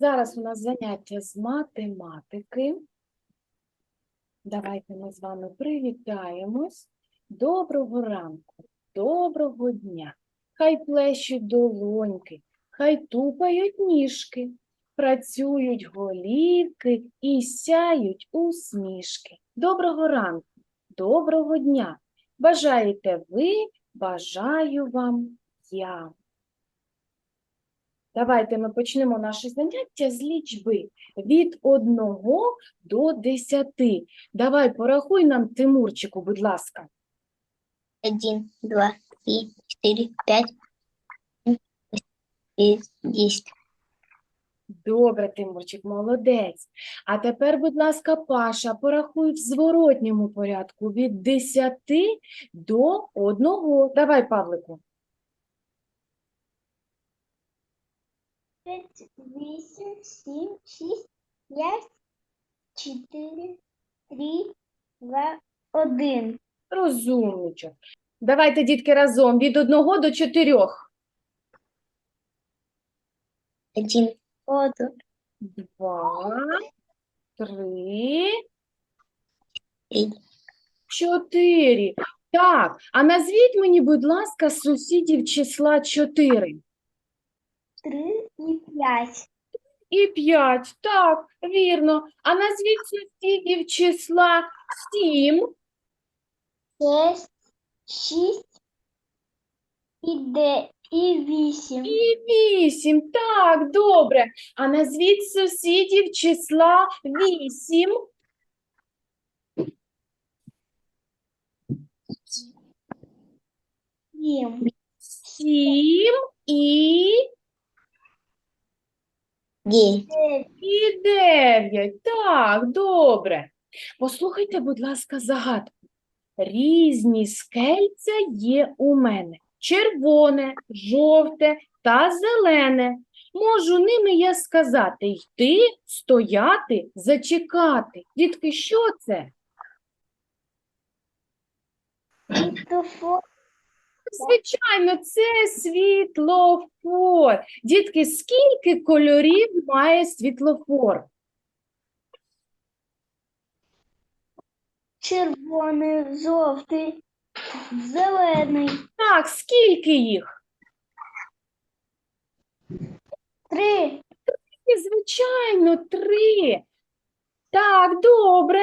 Зараз у нас заняття з математики. Давайте ми з вами привітаємось. Доброго ранку, доброго дня. Хай плещуть долоньки, хай тупають ніжки, працюють голівки і сяють усмішки. Доброго ранку, доброго дня. Бажаєте ви, бажаю вам я. Давайте ми почнемо наше заняття з лічби від 1 до 10. Давай порахуй нам, Тимурчику, будь ласка. Один, два, три, четыре, пять, шесть, десять. Добре, Тимурчик, молодець. А тепер, будь ласка, Паша, порахуй в зворотньому порядку від 10 до 1. Давай, Павлику. Пять, восемь, семь, шесть, пять, четыре, три, два, один. Розумничок. Давайте, дітки, разом від 1 до 4. Один. Один. Два, три, чотири. Так, а назвіть мені, будь ласка, сусідів числа 4 Три и пять. і 5. Так, вірно. А назвіть сусідів числа 7 Шесть, шесть и де, и восемь. і 8. Так, добре. А назвіть сусідів числа 8 Семь. 7 і. І дев'ять. Так, добре. Послухайте, будь ласка, загадку. Різні скельця є у мене. Червоне, жовте та зелене. Можу ними я сказати йти, стояти, зачекати. Дітки, що це? Светофор. Звичайно, це світлофор. Дітки, скільки кольорів має світлофор? Червоний, жовтий, зелений. Так, скільки їх? Три. І, Звичайно, три. Так, добре.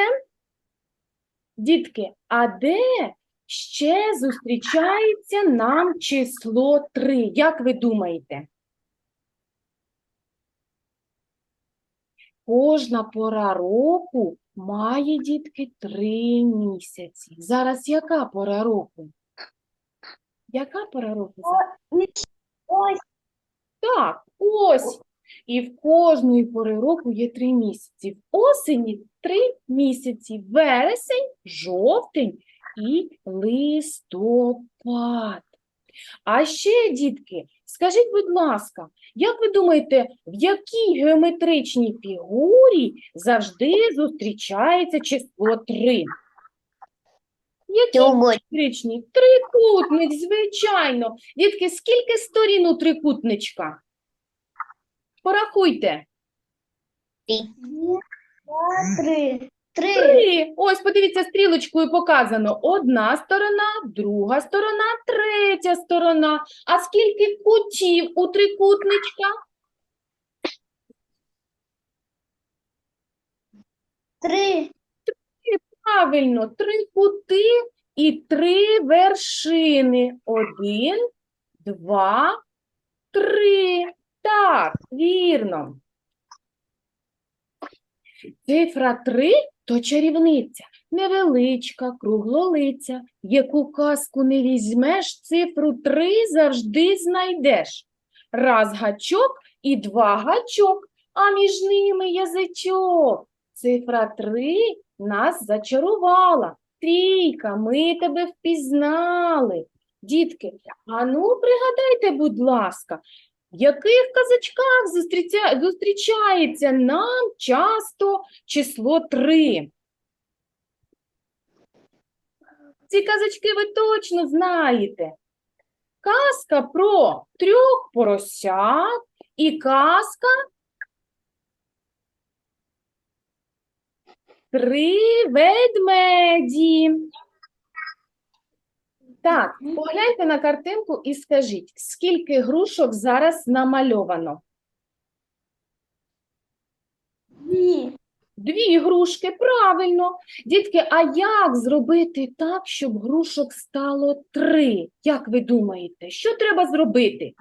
Дітки, а де ще зустрічається нам число три? Як ви думаєте? Кожна пора року має, дітки, три місяці. Зараз яка пора року? Яка пора року? Ось. Так, ось. І в кожної пори року є три місяці. В осені три місяці. Вересень, жовтень і листопад. А ще, дітки, скажіть, будь ласка, як ви думаєте, в якій геометричній фігурі завжди зустрічається число 3? Якій Треугольник. геометричній? Трикутник, звичайно. Дітки, скільки сторін у трикутничка? Порахуйте. Три. Три. Три. Ось, подивіться, стрілочкою показано. Одна сторона, друга сторона, третя сторона. А скільки кутів у трикутничка? Три. Три. Правильно, три кути і три вершини. Один, два, три. Так, вірно. Цифра 3 – то чарівниця, невеличка, круглолиця. Яку казку не візьмеш, цифру 3 завжди знайдеш. Раз гачок і два гачок, а між ними язичок. Цифра 3 нас зачарувала. Трійка, ми тебе впізнали. Дітки, а ну пригадайте, будь ласка, в яких казачках зустрічається нам часто число три? Ці казочки ви точно знаєте. Казка про трьох поросят і казка три ведмеді. Так, погляньте на картинку і скажіть, скільки грушок зараз намальовано? Дві. Дві грушки, правильно. Дітки, а як зробити так, щоб грушок стало три? Як ви думаєте, що треба зробити?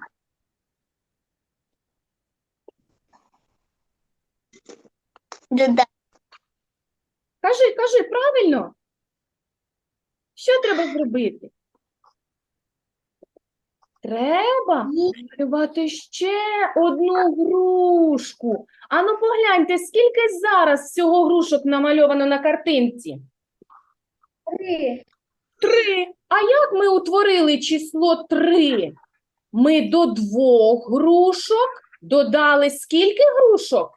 Додати. Кажи, кажи, правильно? Що треба зробити? Треба малювати ще одну грушку. Ану, погляньте, скільки зараз всього грушок намальовано на картинці? Три. Три. А як ми утворили число три? Ми до двох грушок додали скільки грушок?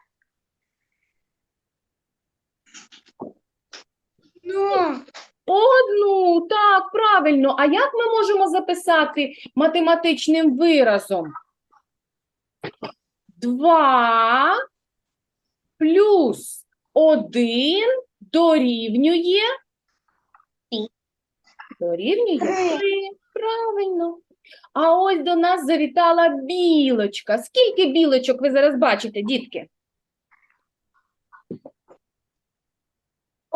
Ну, Одну, так, правильно. А як ми можемо записати математичним виразом? Два плюс один дорівнює дорівнює Три. Правильно. А ось до нас завітала білочка. Скільки білочок ви зараз бачите, дітки?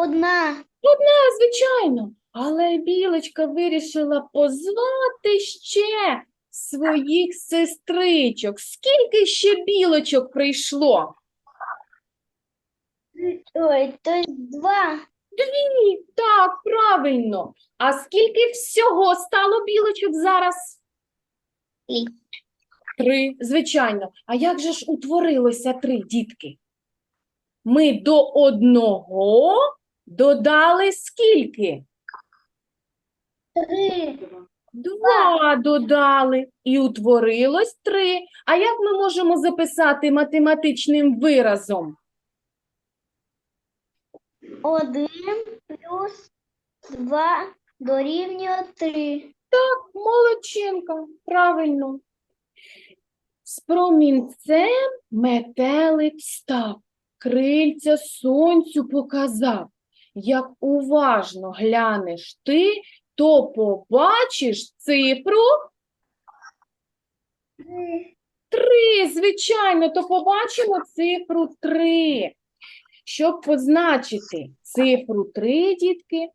Одна. Та, звичайно, але білочка вирішила позвати ще своїх сестричок. Скільки ще білочок прийшло? Ой, то два. Дві. Так, правильно. А скільки всього стало білочок зараз? Три. Три, звичайно. А як же ж утворилося три, дітки? Ми до одного додали скільки? Три. Два додали і утворилось три. А як ми можемо записати математичним виразом? Один плюс два дорівнює три. Так, Молодчинка, правильно. З промінцем метелик став, крильця сонцю показав. Як уважно глянеш ти, то побачиш цифру Три. Звичайно, то побачимо цифру три. Щоб позначити цифру три, дітки,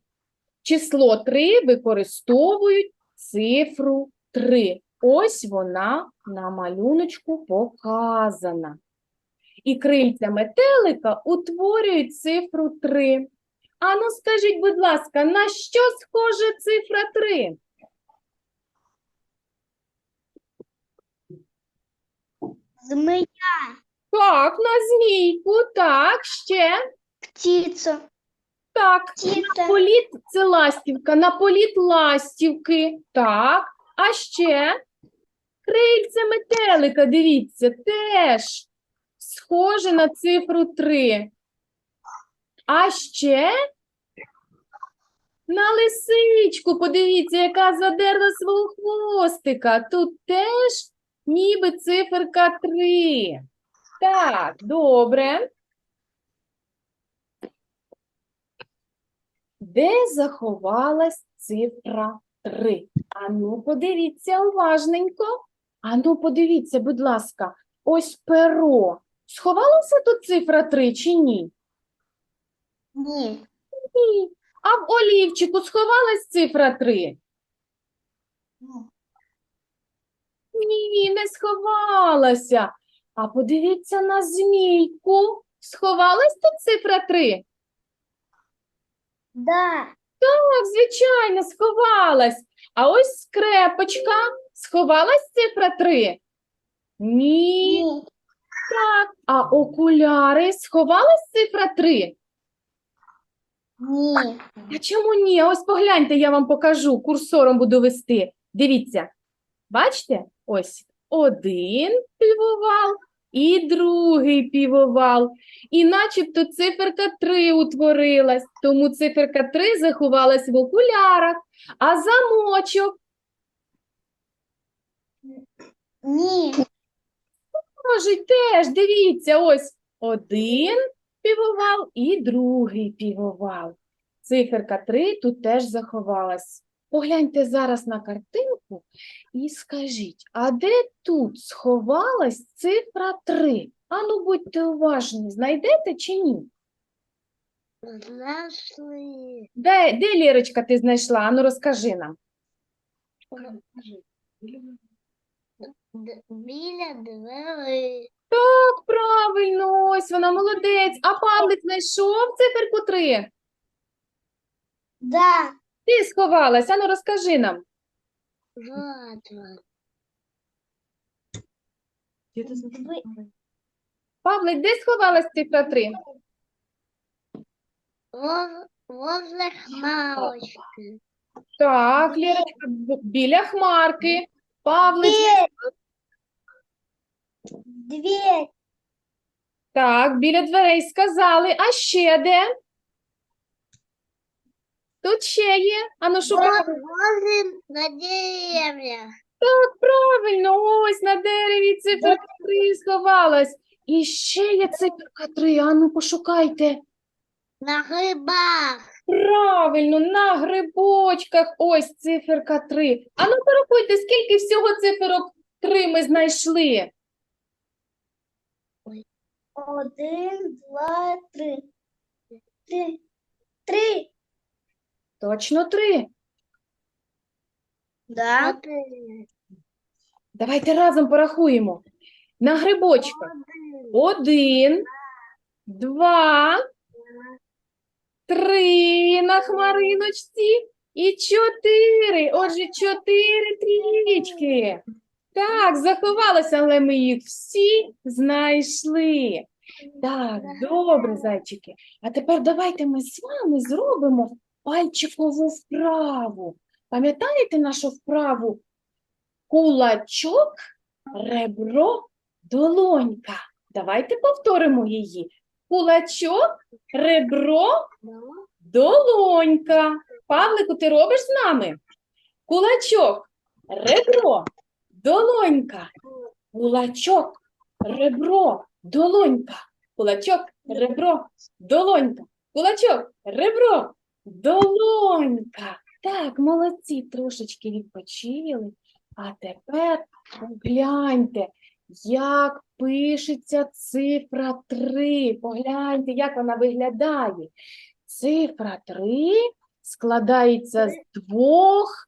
число три використовують цифру три. Ось вона на малюночку показана. І крильця метелика утворюють цифру три. Ану, скажіть, будь ласка, на що схожа цифра три? Змея. Так, на змійку, так, ще. Птиця. Так, Птиця. політ це ластівка, на політ ластівки. Так, а ще крильце метелика, дивіться, теж схоже на цифру 3. А ще на лисичку, подивіться, яка задерла свого хвостика. Тут теж ніби циферка 3. Так, добре. Де заховалась цифра 3? Ану, подивіться уважненько. Ану, подивіться, будь ласка, ось перо. Сховалася тут цифра 3 чи ні? Ні. Ні. А в олівчику сховалась цифра 3? Ні, не сховалася. А подивіться на змійку. Сховалась тут цифра 3? Да. Так, звичайно, сховалась. А ось скрепочка. Сховалась цифра 3? Ні. Ні. Так. А окуляри сховалась цифра 3? Ні. А чому ні? Ось погляньте, я вам покажу, курсором буду вести. Дивіться. Бачите? Ось один півовал і другий півовал. І начебто циферка 3 утворилась, тому циферка 3 заховалась в окулярах, а замочок Ні. може теж, дивіться, ось один півовал і другий півовал. Циферка 3 тут теж заховалась. Погляньте зараз на картинку і скажіть, а де тут сховалась цифра 3? Ану, будьте уважні, знайдете чи ні? Знайшли. Де, де Лірочка ти знайшла? Ану, розкажи нам. Біля дверей. Так, правильно, ось вона молодець. А Павлик знайшов циферку 3? Да. Ти сховалась, ану, розкажи нам. Вот. Павлик, де сховалась цифра 3? Воз- Возле хмарочки. Так, Лірочка, б- біля хмарки. Павлик, Дверь. так, біля дверей сказали. А ще де? Тут ще є. Ану, шукай. Возле на деревьях. Так, правильно, ось на дереві циферка 3 сховалась. І ще є циферка 3. Ану, пошукайте. На грибах. Правильно, на грибочках. Ось циферка 3. Ану, порахуйте, скільки всього циферок 3 ми знайшли. Один, два, три. Три. Три. Точно 3. Да. Давайте разом порахуємо. На грибочках. Один, два, три на хмариночці і чотири. Отже, чотири трієчки. Так, заховалося, але ми їх всі знайшли. Так, добре, зайчики. А тепер давайте ми з вами зробимо пальчикову вправу. Пам'ятаєте нашу вправу? Кулачок, ребро, долонька. Давайте повторимо її. Кулачок, ребро, долонька. Павлику, ти робиш з нами? Кулачок, ребро, долонька. Кулачок, ребро, долонька. Кулачок, ребро, долонька. Кулачок, ребро, долонька. Так, молодці, трошечки відпочили. А тепер погляньте, як пишеться цифра 3. Погляньте, як вона виглядає. Цифра 3 складається з двох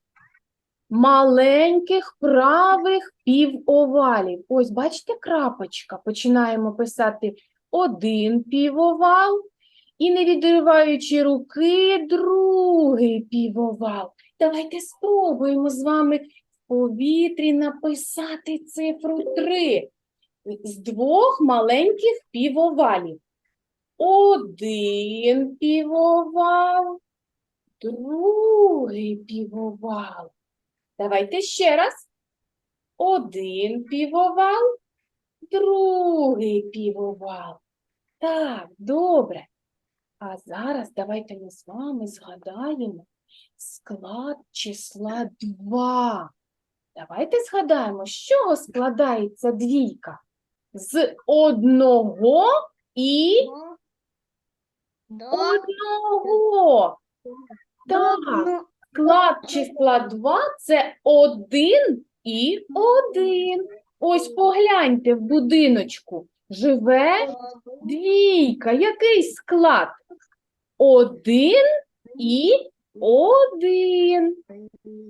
маленьких правих півовалів. Ось, бачите, крапочка. Починаємо писати один півовал і, не відриваючи руки, другий півовал. Давайте спробуємо з вами в повітрі написати цифру 3 з двох маленьких півовалів. Один півовал, другий півовал. Давайте ще раз. Один півовал, другий півовал. Так, добре. А зараз давайте ми з вами згадаємо склад числа 2. Давайте згадаємо, з чого складається двійка? З одного і одного. Так, склад числа 2 – це 1 і 1. Ось погляньте в будиночку. Живе двійка. Який склад? 1 і 1.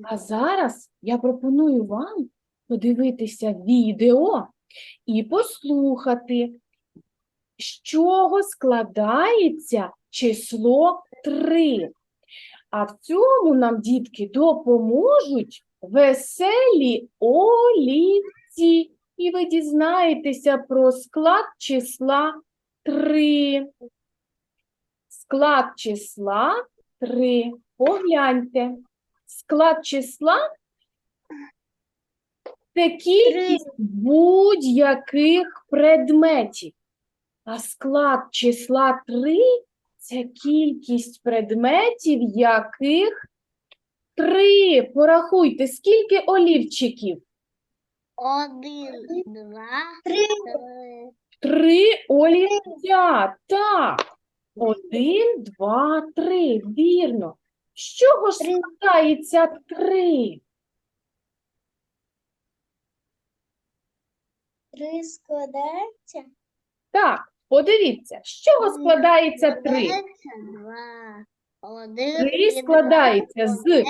А зараз я пропоную вам подивитися відео і послухати, з чого складається число 3. А в цьому нам, дітки, допоможуть веселі олівці. І ви дізнаєтеся про склад числа 3. Склад числа 3. Погляньте. Склад числа це кількість будь-яких предметів. А склад числа 3 це кількість предметів, яких 3. Порахуйте, скільки олівчиків? Один, два, три, три олівця. Так. Один, два, три. Вірно. З чого ж Три. складається три? Три складається. Так, подивіться, з чого складається три? Три складається з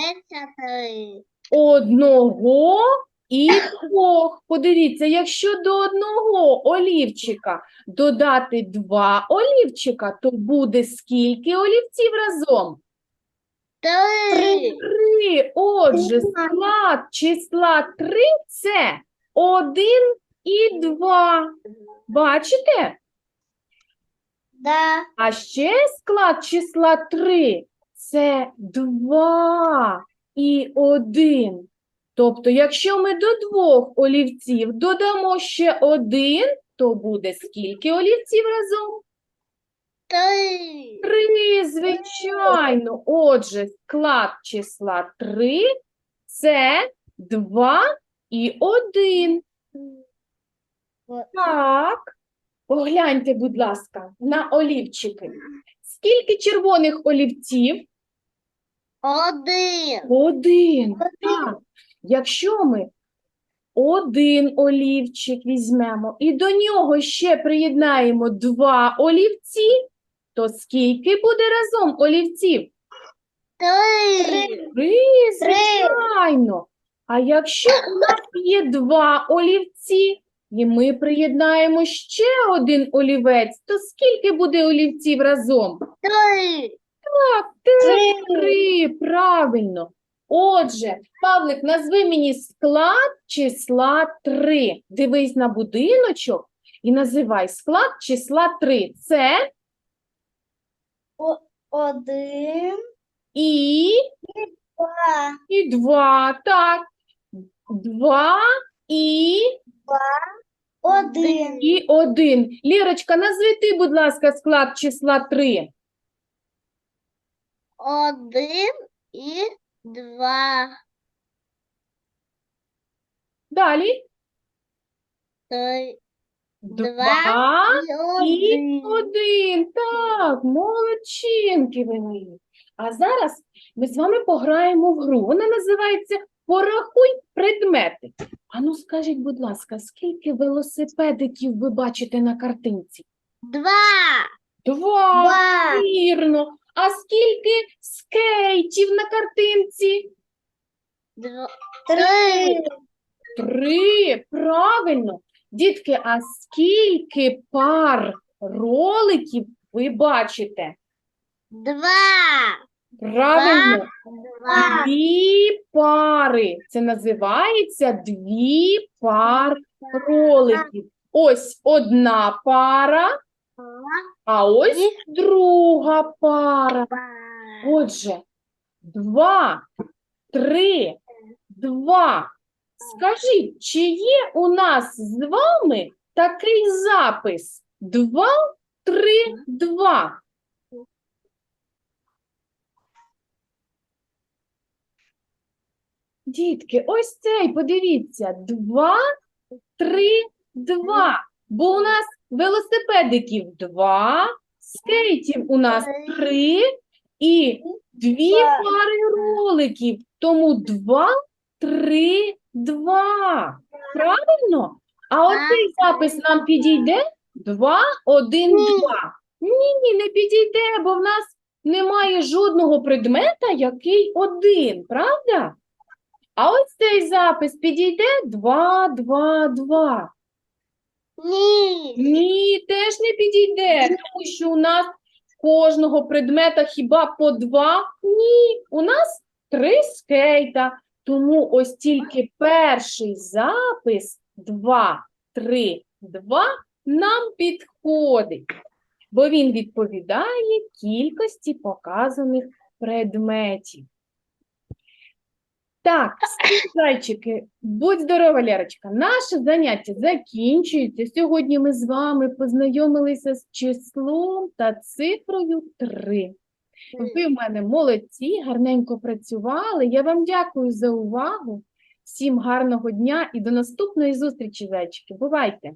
одного і двох. Подивіться, якщо до одного олівчика додати два олівчика, то буде скільки олівців разом? Три. Три. Отже, склад числа три – це один і два. Бачите? Да. А ще склад числа 3 – це 2 і 1. Тобто, якщо ми до двох олівців додамо ще один, то буде скільки олівців разом? Три. Три, звичайно. Отже, склад числа 3 – це 2 і 1. Так. Погляньте, будь ласка, на олівчики. Скільки червоних олівців? Один. Один. Так. Якщо ми один олівчик візьмемо і до нього ще приєднаємо два олівці, то скільки буде разом олівців? Три. Три, звичайно. А якщо у нас є два олівці, і ми приєднаємо ще один олівець, то скільки буде олівців разом? Три. Так, три, правильно. Отже, Павлик, назви мені склад числа 3. Дивись на будиночок і називай склад числа 3. Це Один. і, Два. і 2. Так. 2 і, Один. і 1. Лірочка, назви ти, будь ласка, склад числа 3. Один і два. Далі. Три. 2 І І один. один. Так, молодчинки ви мої. А зараз ми з вами пограємо в гру. Вона називається Порахуй предмети. Ану, скажіть, будь ласка, скільки велосипедиків ви бачите на картинці? Два. Два. Два. Вірно. А скільки скейтів на картинці? Два. Три. Три. Правильно. Дітки, а скільки пар роликів ви бачите? Два. Правильно. Два. Дві пари. Це називається дві пар роликів. Ось одна пара, а ось друга пара. Отже, два, три, два. Скажіть, чи є у нас з вами такий запис? Два, три, два. Дітки, ось цей, подивіться, два, три, два. Бо у нас велосипедиків два, скейтів у нас три і дві пари роликів. Тому два, три, два. Правильно? А оцей запис нам підійде? Два, один, Ні. два. Ні, не підійде, бо в нас немає жодного предмета, який один, правда? А ось цей запис підійде два, два, два. Ні. Ні, теж не підійде, тому що у нас кожного предмета хіба по два? Ні, у нас три скейта. Тому ось тільки перший запис два, три, два нам підходить, бо він відповідає кількості показаних предметів. Так, зайчики, будь здорова, Лерочка. Наше заняття закінчується. Сьогодні ми з вами познайомилися з числом та цифрою 3. Ви в мене молодці, гарненько працювали. Я вам дякую за увагу. Всім гарного дня і до наступної зустрічі, зайчики. Бувайте!